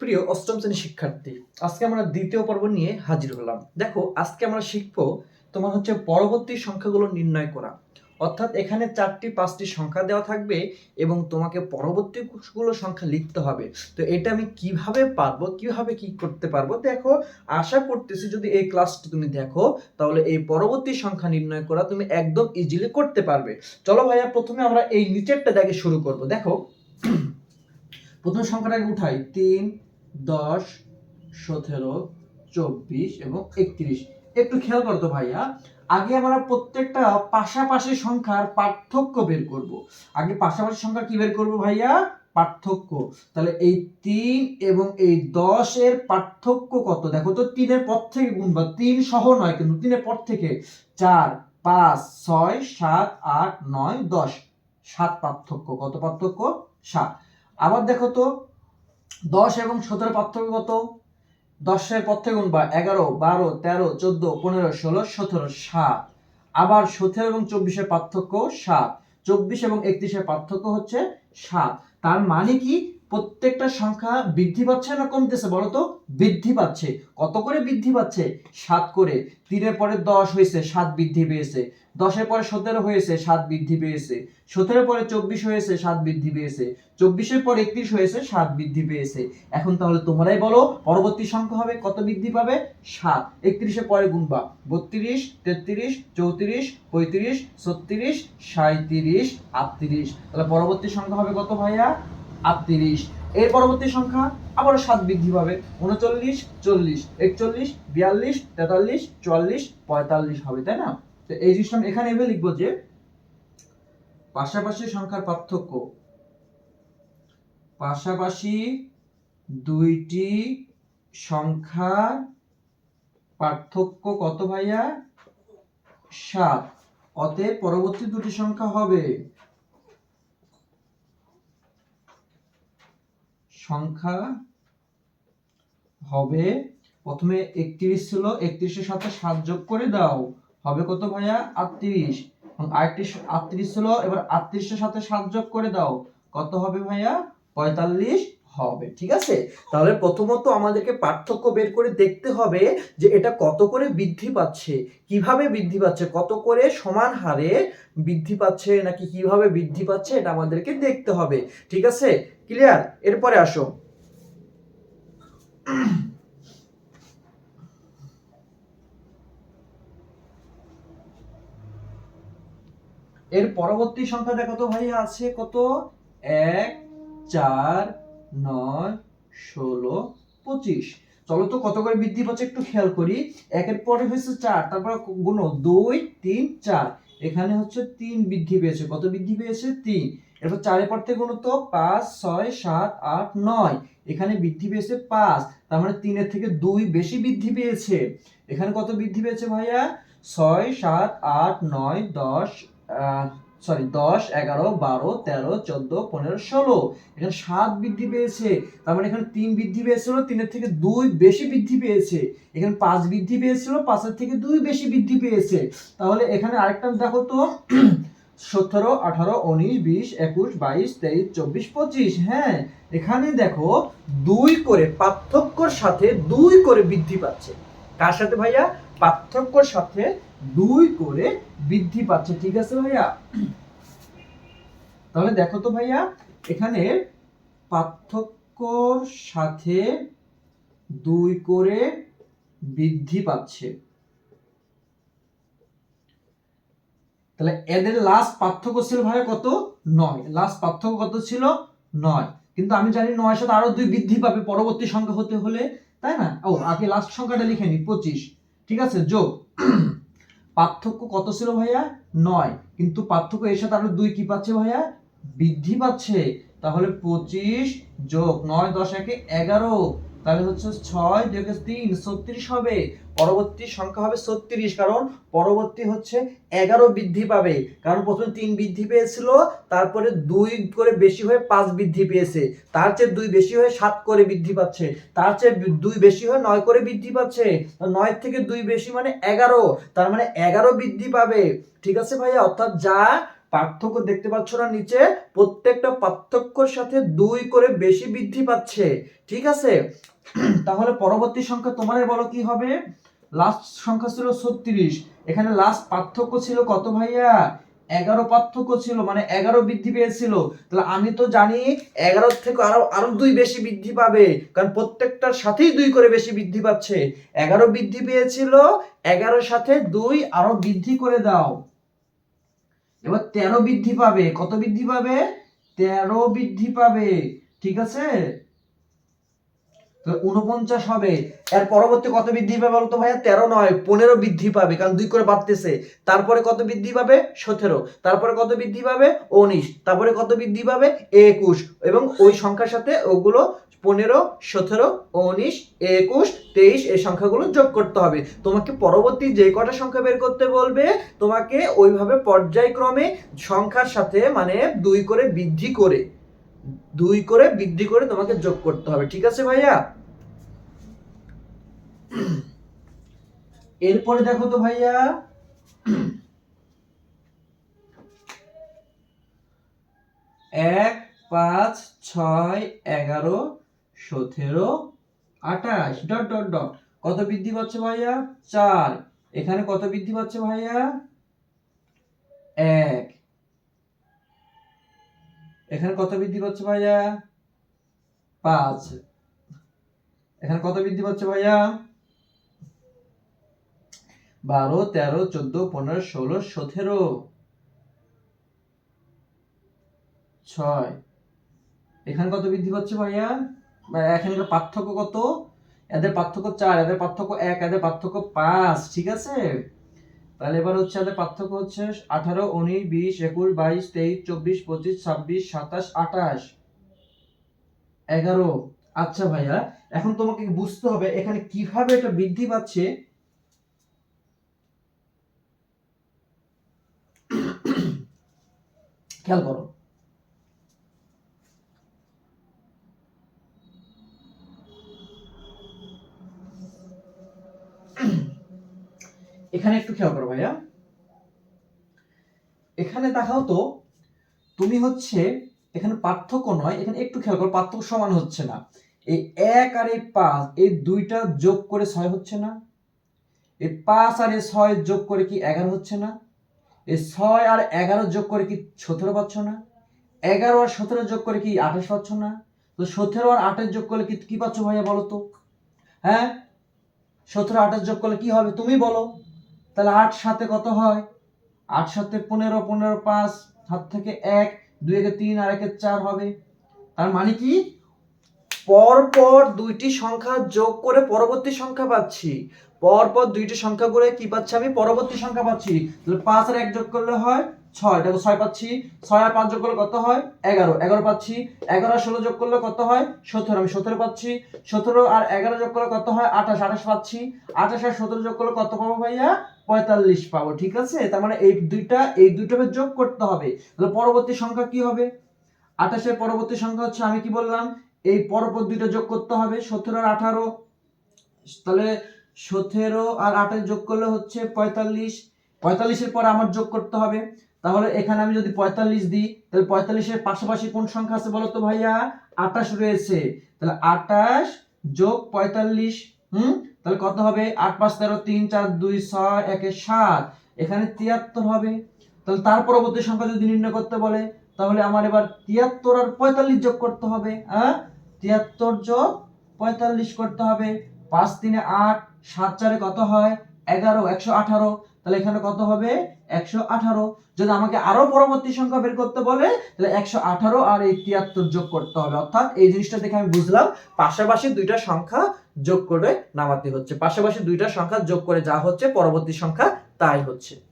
প্রিয় অষ্টম শ্রেণির শিক্ষার্থী, আজকে আমরা দ্বিতীয় পর্ব নিয়ে হাজির হলাম। দেখো, আজকে আমরা শিখব তোমার হচ্ছে পরবর্তী সংখ্যাগুলো নির্ণয় করা। অর্থাৎ এখানে চারটি, পাঁচটি সংখ্যা দেওয়া থাকবে এবং তোমাকে পরবর্তী গুলো সংখ্যা লিখতে হবে। তো এটা আমি কীভাবে পারব, কীভাবে কি করতে পারব, দেখো, আশা করতেছি যদি এই ক্লাসটি তুমি দেখো, তাহলে এই পরবর্তী সংখ্যা নির্ণয় করা তুমি একদম ইজিলি করতে পারবে। চলো ভাইয়া, প্রথমে আমরা এই নিচেরটা দেখে শুরু করব। দেখো, প্রথম সংখ্যাটাকে উঠাই, তিন দশ, সতেরো, চব্বিশ এবং একত্রিশ। একটু খেয়াল করো তো ভাইয়া, আগে আমরা প্রত্যেকটা পাশাপাশি সংখ্যার পার্থক্য বের করব। আগে পাশাপাশি সংখ্যা কি বের করব ভাইয়া? পার্থক্য। তাহলে এই তিন এবং এই দশের পার্থক্য কত? দেখো তো তিনের পর থেকে গুণবা তিন সহ নয়, কিন্তু তিনের পর থেকে চার, পাঁচ, ছয়, সাত, আট, নয়, দশ। সাত পার্থক্য। কত পার্থক্য? সাত। আবার দেখো তো দশ এবং সতেরো পার্থক্য কত? দশের পর থেকে গুণবা এগারো, বারো, তেরো, চোদ্দ, পনেরো, ষোলো, সতেরো, সাত। আবার সতেরো এবং চব্বিশের পার্থক্য সাত। চব্বিশ এবং একত্রিশের পার্থক্য হচ্ছে সাত। তার মানে কি? প্রত্যেকটা সংখ্যা বৃদ্ধি পাচ্ছে না কমতেছে বলো তো বৃদ্ধি পাচ্ছে। কত করে বৃদ্ধি পাচ্ছে? সাত করে। তিনের পরে দশ হয়েছে, সাত বৃদ্ধি পেয়েছে। দশের পরে সতেরো হয়েছে, সাত বৃদ্ধি পেয়েছে। সতেরো পরে চব্বিশ হয়েছে, সাত বৃদ্ধি পেয়েছে। চব্বিশের পর একত্রিশ হয়েছে, সাত বৃদ্ধি পেয়েছে। এখন তাহলে তোমরাই বলো, পরবর্তী সংখ্যা হবে কত বৃদ্ধি পাবে? সাত। একত্রিশের পরে গুণবা বত্রিশ, তেত্রিশ, চৌত্রিশ, পঁয়ত্রিশ, ছত্রিশ সাঁত্রিশ আটত্রিশ। তাহলে পরবর্তী সংখ্যা হবে কত ভাইয়া? আটত্রিশ। এর পরবর্তী সংখ্যা আবারও সাত বৃদ্ধি পাবে। উনচল্লিশ, চল্লিশ, একচল্লিশ, বিয়াল্লিশ, তেতাল্লিশ, চুয়াল্লিশ, পঁয়তাল্লিশ হবে, তাই না? তো এই জিনিসটা আমি এখানে এভাবে লিখব যে পাশাপাশি সংখ্যার পার্থক্য। পাশাপাশি দুইটি সংখ্যার পার্থক্য কত ভাইয়া? সাত। অতএব পরবর্তী দুটি সংখ্যা হবে সংখ্যা হবে, প্রথমে একত্রিশ ছিল, একত্রিশের সাথে সাত যোগ করে দাও, হবে কত ভাইয়া? আটত্রিশ। আরেকটি আটত্রিশ ছিল, এবার আটত্রিশের সাথে সাত যোগ করে দাও, কত হবে ভাইয়া? পঁয়তাল্লিশ হবে, ঠিক আছে? তাহলে প্রথমত আমাদেরকে পার্থক্য বের করে দেখতে হবে যে এটা কত করে বৃদ্ধি পাচ্ছে, কীভাবে বৃদ্ধি পাচ্ছে, কত করে সমান হারে বৃদ্ধি পাচ্ছে, নাকি কীভাবে বৃদ্ধি পাচ্ছে, এটা আমাদেরকে দেখতে হবে, ঠিক আছে? ক্লিয়ার এরপরে আসো। এর পরবর্তী সংখ্যা দেখো তো ভাই আছে কত? এক, চার, নয়, ষোলো, পঁচিশ। চলো তো কত করে বৃদ্ধি পাচ্ছে একটু খেয়াল করি। একের পরে হয়েছে চার, তারপর গুণ দুই, তিন, চার। এখানে হচ্ছে তিন বৃদ্ধি পেয়েছে। কত বৃদ্ধি পেয়েছে? তিন। এরপর চারের পর থেকে গুণ তো পাঁচ, ছয়, সাত, আট, নয়। এখানে বৃদ্ধি পেয়েছে পাঁচ। তার মানে তিনের থেকে দুই বেশি বৃদ্ধি পেয়েছে। এখানে কত বৃদ্ধি পেয়েছে ভাইয়া? ছয়, সাত, আট, নয়, দশ সরি দশ, এগারো, বারো, তেরো, চোদ্দ, পনেরো, ষোলো। এখানে সাত বৃদ্ধি পেয়েছে। তার মানে এখানে তিন বৃদ্ধি পেয়েছিল, তিনের থেকে দুই বেশি বৃদ্ধি পেয়েছে। এখানে পাঁচ বৃদ্ধি পেয়েছিল, পাঁচের থেকে দুই বেশি বৃদ্ধি পেয়েছে। তাহলে এখানে আরেকটা দেখো তো সতেরো, আঠারো, উনিশ, বিশ, একুশ, বাইশ, তেইশ, চব্বিশ, পঁচিশ। হ্যাঁ এখানে দেখো দুই করে পার্থক্যর সাথে দুই করে বৃদ্ধি পাচ্ছে। কার সাথে ভাইয়া? পার্থক্যর সাথে দুই করে বৃদ্ধি পাচ্ছে। ঠিক আছে ভাইয়া? তাহলে দেখো তো ভাইয়া, এখানে পার্থক্যর সাথে দুই করে বৃদ্ধি পাচ্ছে। তাহলে এদের লাস্ট পার্থক্য ছিল ভাইয়া কত? নয়। লাস্ট পার্থক্য কত ছিল? নয়। কিন্তু আমি জানি নয় সাথে আরও দুই বৃদ্ধি পাবে পরবর্তী সংখ্যা হতে হলে, তাই না? ও, আগে লাস্ট সংখ্যাটা লিখে নি, পঁচিশ। ঠিক আছে, যোগ। পার্থক্য কত ছিল ভাইয়া? নয়। কিন্তু পার্থক্য এর সাথে আরও দুই কি পাচ্ছে ভাইয়া? বৃদ্ধি পাচ্ছে। তাহলে পঁচিশ যোগ নয়, দশ, একে এগারো। তাহলে হচ্ছে ছয় যোগে তিন ছত্রিশ হবে। পরবর্তী সংখ্যা হবে ছত্রিশ, কারণ পরবর্তী হচ্ছে এগারো বৃদ্ধি পাবে। কারণ প্রথমে তিন বৃদ্ধি পেয়েছিল, তারপরে দুই করে বেশি হয়ে পাঁচ বৃদ্ধি পেয়েছে। তার চেয়ে দুই বেশি হয়ে সাত করে বৃদ্ধি পাচ্ছে। তার চেয়ে দুই বেশি হয়ে নয় করে বৃদ্ধি পাচ্ছে। নয় থেকে দুই বেশি মানে এগারো। তার মানে এগারো বৃদ্ধি পাবে। ঠিক আছে ভাইয়া? অর্থাৎ যা পার্থক্য দেখতে পাচ্ছ না নিচে? প্রত্যেকটা পার্থক্যর সাথে দুই করে বেশি বৃদ্ধি পাচ্ছে। ঠিক আছে? তাহলে পরবর্তী সংখ্যা তোমার বলো কি হবে? লাস্ট সংখ্যা ছিল ছত্রিশ। এখানে লাস্ট পার্থক্য ছিল কত ভাইয়া? এগারো পার্থক্য ছিল মানে এগারো বৃদ্ধি পেয়েছিল। তাহলে আমি তো জানি এগারো থেকে আরও আরও দুই বেশি বৃদ্ধি পাবে, কারণ প্রত্যেকটার সাথেই দুই করে বেশি বৃদ্ধি পাচ্ছে। এগারো বৃদ্ধি পেয়েছিল, এগারোর সাথে দুই আরও বৃদ্ধি করে দাও। এবার তেরো বৃদ্ধি পাবে। কত বৃদ্ধি পাবে? তেরো বৃদ্ধি পাবে। ঠিক আছে? উনপঞ্চাশ হবে। এর পরবর্তী কত বৃদ্ধি পাবে বলতো ভাইয়া? তেরো নয়, পনেরো বৃদ্ধি পাবে। কারণ দুই করে বাড়তেছে। তারপরে কত বৃদ্ধি পাবে? সতেরো। তারপরে কত বৃদ্ধি পাবে? উনিশ। তারপরে কত বৃদ্ধি পাবে? একুশ। এবং ওই সংখ্যার সাথে ওগুলো পনেরো, সতেরো, উনিশ, একুশ, তেইশ, এই সংখ্যাগুলো যোগ করতে হবে। তোমাকে পরবর্তী যে কটা সংখ্যা বের করতে বলবে, তোমাকে ওইভাবে পর্যায়ক্রমে সংখ্যার সাথে মানে দুই করে বৃদ্ধি করে দুই করে বৃদ্ধি করে তোমাকে যোগ করতে হবে, ঠিক আছে ভাইয়া? এরপরে দেখো তো ভাইয়া, এক, পাঁচ, ছয়, এগারো, সতেরো, আঠাশ, ডট ডট ডট। কত বৃদ্ধি পাচ্ছে ভাইয়া? চার। এখানে কত বৃদ্ধি পাচ্ছে ভাইয়া? এক এখানে কত বৃদ্ধি পাচ্ছে ভাইয়া? পাঁচ। এখানে কত বৃদ্ধি পাচ্ছে ভাইয়া? বারো, তেরো, চোদ্দ, পনেরো, ষোলো, সতেরো। ছয়। এখানে কত বৃদ্ধি পাচ্ছে ভাইয়া? এখানকার পার্থক্য কত? এদের পার্থক্য চার, এদের পার্থক্য এক, এদের পার্থক্য পাঁচ, ঠিক আছে? তাহলে এবার হচ্ছে আমাদের পার্থক্য হচ্ছে আঠারো, উনিশ, বিশ, একুশ, বাইশ, তেইশ, চব্বিশ, পঁচিশ, ছাব্বিশ, সাতাশ, আঠাশ। এগারো। আচ্ছা ভাইয়া, এখন তোমাকে বুঝতে হবে এখানে কীভাবে এটা বৃদ্ধি পাচ্ছে। খেয়াল করো। এখানে একটু খেয়াল করো ভাইয়া। এখানে দেখাও তো, তুমি হচ্ছে, এখানে পার্থক্য নয়, এখানে একটু খেয়াল করো, পার্থক্য সমান হচ্ছে না। এই এক আর এই পাঁচ, এই দুইটা যোগ করে ছয় হচ্ছে না। এই পাঁচ আর এই ছয় যোগ করে কি এগারো হচ্ছে না? এই ছয় আর এগারো যোগ করে কি সতেরো পাচ্ছ না? এগারো আর সতেরো যোগ করে কি আঠাশ পাচ্ছ না? তো সতেরো আর আঠাশ যোগ করলে কি কি পাচ্ছ ভাইয়া বলো তো? হ্যাঁ? সতেরো আঠাশ যোগ করলে কি হবে তুমি বলো। তাহলে আট সাথে কত হয়? আট সাথে পনেরো পনেরো পাঁচ, সাত থেকে এক, দুই একে তিন, আর একে চার হবে। তার মানে কি? পর পর দুইটি সংখ্যা যোগ করে পরবর্তী সংখ্যা পাচ্ছি। পর পর দুইটি সংখ্যা করে কি পাচ্ছি আমি? পরবর্তী সংখ্যা পাচ্ছি। তাহলে পাঁচ আর এক যোগ করলে হয় ছয়, দেখো ছয় পাচ্ছি। ছয় আর পাঁচ যোগ করলে কত হয়? এগারো। এগারো পাচ্ছি। এগারো আর ষোলো যোগ করলে কত হয়? সতেরো। আমি সতেরো পাচ্ছি। সতেরো আর এগারো যোগ করলে কত হয়? আঠাশ। আঠাশ পাচ্ছি। আঠাশ আর সতেরো যোগ করলে কত পাবো ভাইয়া? পঁয়তাল্লিশ পাবো, ঠিক আছে? তার মানে এই দুইটা, এই দুইটাকে যোগ করতে হবে। তাহলে পরবর্তী সংখ্যা কি হবে? আঠাশের পরবর্তী সংখ্যা হচ্ছে, আমি কি বললাম? এই পরপর দুইটা যোগ করতে হবে, সতেরো আর আঠারো। তাহলে সতেরো আর আঠাশ যোগ করলে হচ্ছে পঁয়তাল্লিশ। পঁয়তাল্লিশের পর আমার যোগ করতে হবে। তাহলে এখানে আমি যদি পঁয়তাল্লিশ দিই, তাহলে পঁয়তাল্লিশের পাশাপাশি কোন সংখ্যা আছে বলো তো ভাইয়া? আঠাশ রয়েছে। তাহলে আঠাশ যোগ পঁয়তাল্লিশ, হুম? তাহলে কত হবে? আট পাঁচ তেরো তিন চার দুই ছয় একে সাত। এখানে তিয়াত্তর হবে। তাহলে তার পরবর্তী সংখ্যা যদি নির্ণয় করতে বলে, তাহলে আমার এবার তিয়াত্তর আর পঁয়তাল্লিশ যোগ করতে হবে হ্যাঁ তিয়াত্তর যোগ পঁয়তাল্লিশ করতে হবে। পাঁচ তিনে আট, সাত চারে কত হয়? এগারো, একশো আঠারো। তাহলে এখানে কত হবে? একশো আঠারো। যদি আমাকে আরও পরবর্তী সংখ্যা বের করতে বলে, তাহলে একশো আঠারো আর এই তিয়াত্তর যোগ করতে হবে। অর্থাৎ এই জিনিসটা দেখে আমি বুঝলাম, পাশাপাশি দুইটা সংখ্যা যোগ করে নামাতে হচ্ছে। পাশাপাশি দুইটা সংখ্যা যোগ করে যা হচ্ছে, পরবর্তী সংখ্যা তাই হচ্ছে।